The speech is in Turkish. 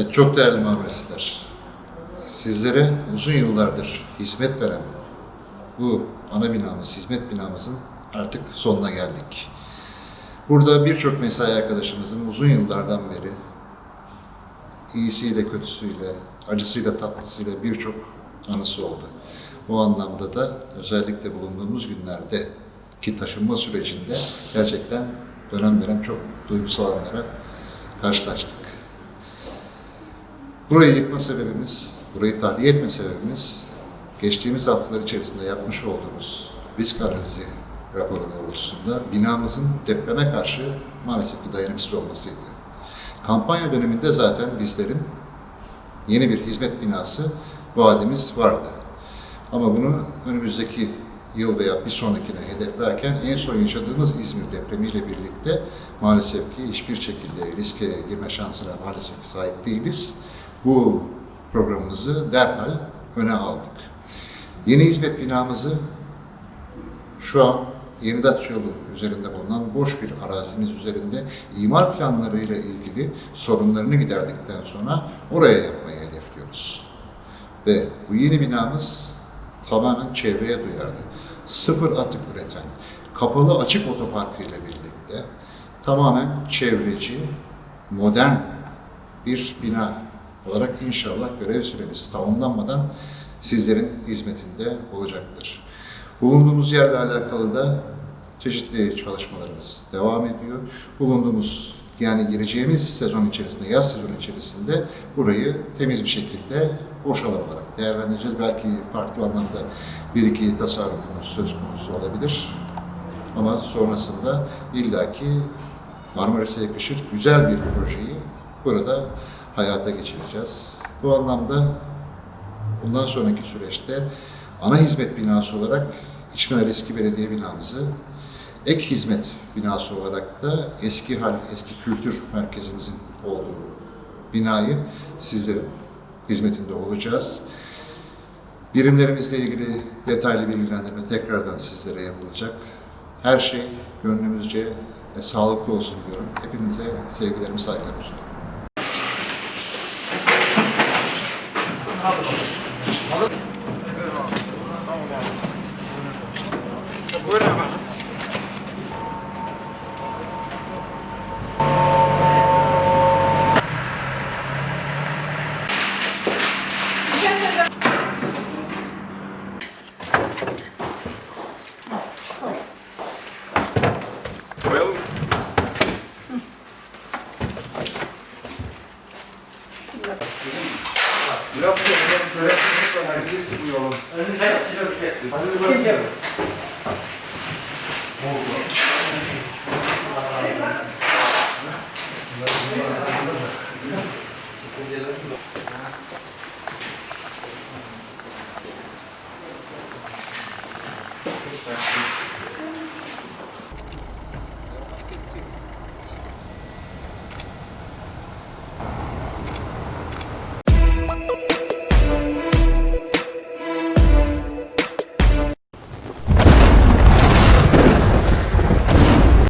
Evet, çok değerli Marmarisliler. Sizlere uzun yıllardır hizmet veren bu ana binamız, hizmet binamızın artık sonuna geldik. Burada birçok mesai arkadaşımızın uzun yıllardan beri iyisiyle kötüsüyle, acısıyla tatlısıyla birçok anısı oldu. Bu anlamda da özellikle bulunduğumuz günlerde ki taşınma sürecinde gerçekten dönem dönem çok duygusal anlara karşılaştık. Burayı yıkma sebebimiz, burayı tahliye etme sebebimiz geçtiğimiz haftalar içerisinde yapmış olduğumuz risk analizi raporu doğrultusunda binamızın depreme karşı maalesef ki dayanıksız olmasıydı. Kampanya döneminde zaten bizlerin yeni bir hizmet binası vaadimiz vardı. Ama bunu önümüzdeki yıl veya bir sonrakine hedeflerken en son yaşadığımız İzmir depremiyle birlikte maalesef ki hiçbir şekilde riske girme şansına maalesef ki sahip değiliz. Bu programımızı derhal öne aldık. Yeni hizmet binamızı şu an Yenidaç yolu üzerinde bulunan boş bir arazimiz üzerinde imar planlarıyla ilgili sorunlarını giderdikten sonra oraya yapmayı hedefliyoruz. Ve bu yeni binamız tamamen çevreye duyarlı, sıfır atık üreten, kapalı açık otoparkı ile birlikte tamamen çevreci, modern bir bina olarak inşallah görev süremiz tamamlanmadan sizlerin hizmetinde olacaktır. Bulunduğumuz yerle alakalı da çeşitli çalışmalarımız devam ediyor. Bulunduğumuz yani gireceğimiz sezon içerisinde, yaz sezonu içerisinde burayı temiz bir şekilde boş alan olarak değerlendireceğiz. Belki farklı anlamda bir iki tasarrufumuz söz konusu olabilir. Ama sonrasında illaki Marmaris'e yakışır güzel bir projeyi burada hayata geçireceğiz. Bu anlamda bundan sonraki süreçte ana hizmet binası olarak İçmeler Eski Belediye binamızı, ek hizmet binası olarak da eski hal, eski kültür merkezimizin olduğu binayı sizlerin hizmetinde olacağız. Birimlerimizle ilgili detaylı bilgilendirme tekrardan sizlere yapılacak. Her şey gönlümüzce ve sağlıklı olsun diyorum. Hepinize sevgilerimi, saygılarımı sunuyorum. Koyalım. Biraz böyle herkes bu yolun. Hadi bakalım.